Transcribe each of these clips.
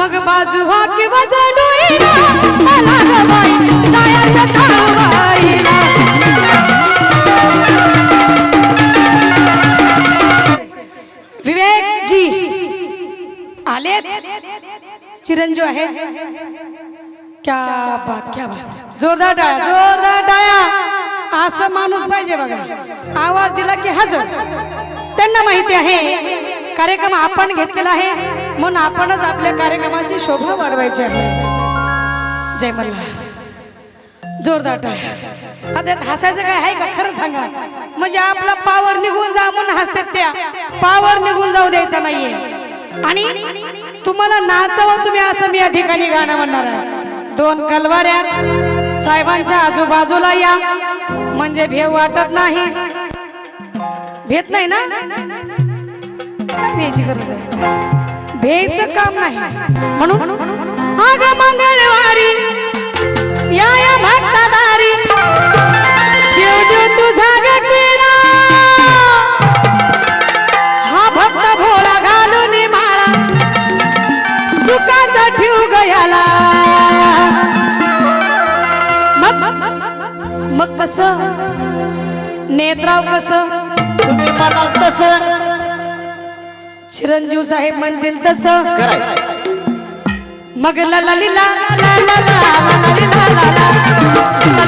मग बाजू हा किंवा जडोईला विवेक जी आलेच चिरंजीव आहे. क्या बात क्या बात. जोरदार टाळ्या जोरदार टाळ्या. असं माणूस पाहिजे बघा. आवाज दिला की हजर. त्यांना माहिती आहे कार्यक्रम आपण घेतलेला आहे. म्हणून आपणच आपल्या कार्यक्रमाची शोभा वाढवायची आहे. जय मल्हार. जोरदार टाळ्या आता हसायचं काय आहे का? खरं सांगा. म्हणजे आपला पावर निघून जा म्हणून हसतात त्या. पावर निघून जाऊ द्यायचा नाहीये. आणि तुम्हाला नाचावं तुम्ही असं मी या ठिकाणी गाणं म्हणणार आहे. दोन कलवाऱ्या साहेबांच्या आजूबाजूला या. म्हणजे भेव वाटत नाही. भेट नाही ना? भेची गरज आहे. भेयचं काम नाही. म्हणून अग मंगळवारी या या भक्तदारी देव देव तुझा ग केला. हा भक्त भोळा घालून माळा सुखाचा ठेव गयाला मग मग कस? नेत्राव कस? तुम्ही म्हणाल तसं. चिरंजीव साहेब म्हणतील तस. मग ला ली ला ला ला ला ली ला ला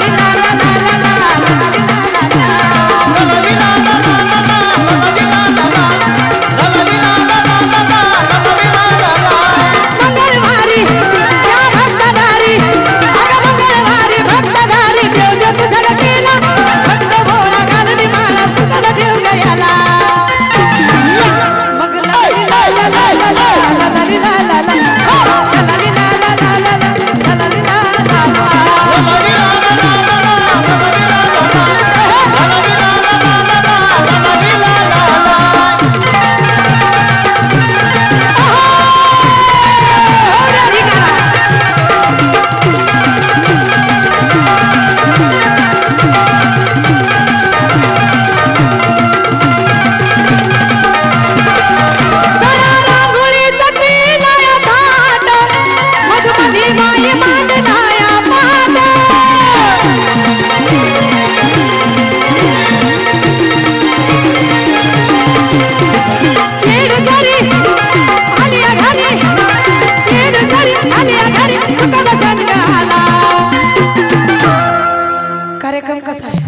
कार्यक्रम कसा आहे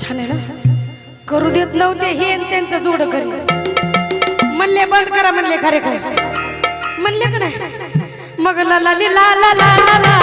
छान आहे ना करू देत नव्हते हे त्यांचं जोड करी म्हणले बंद करा म्हणले कार्यक्रम म्हणले का नाही मग ला ला ला ला ला ला ला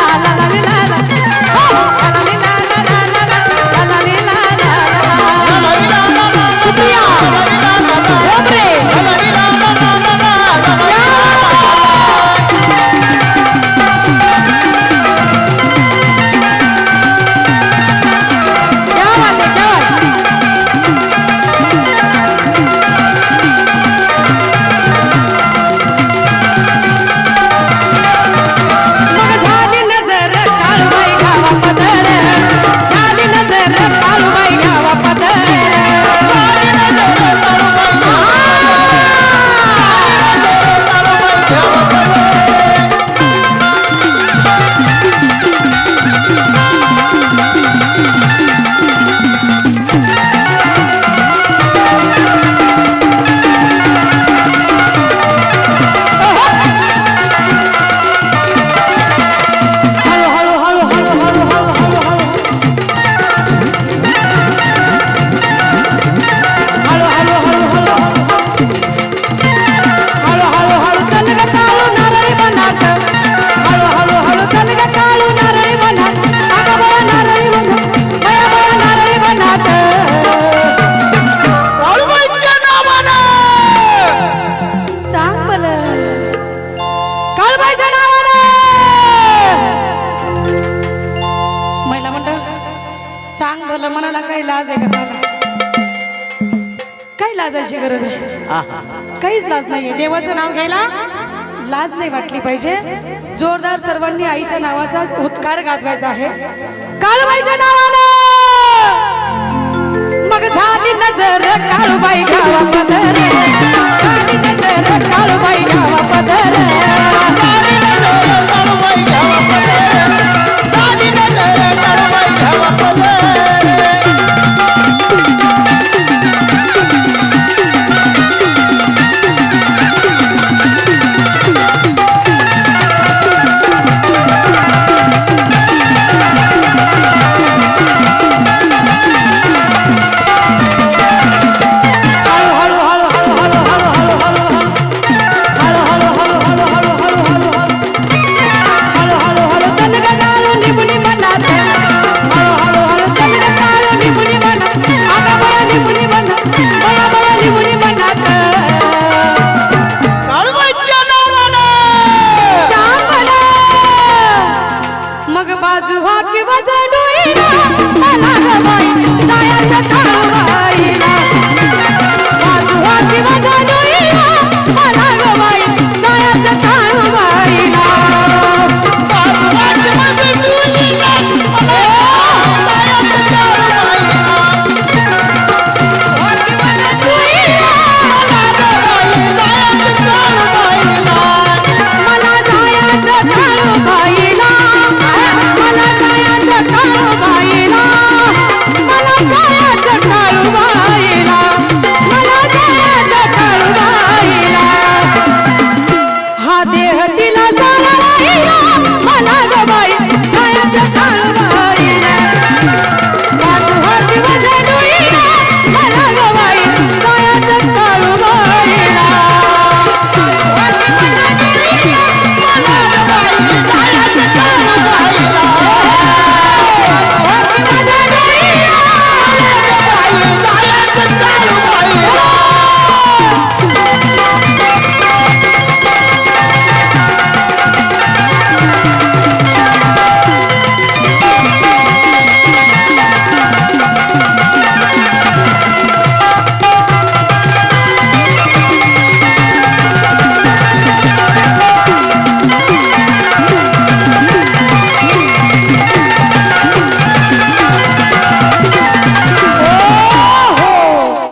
का सांगा काही लाजायची गरज आहे. काहीच लाज नाहीये. देवाचं नाव घ्यायला लाज नाही वाटली पाहिजे. जोरदार सर्वांनी आईच्या नावाचा उत्कार गाजवायचा आहे. काळबाईच्या नावानं मग झाली नजर काळबाई गावात बाजू हा किंवा जडू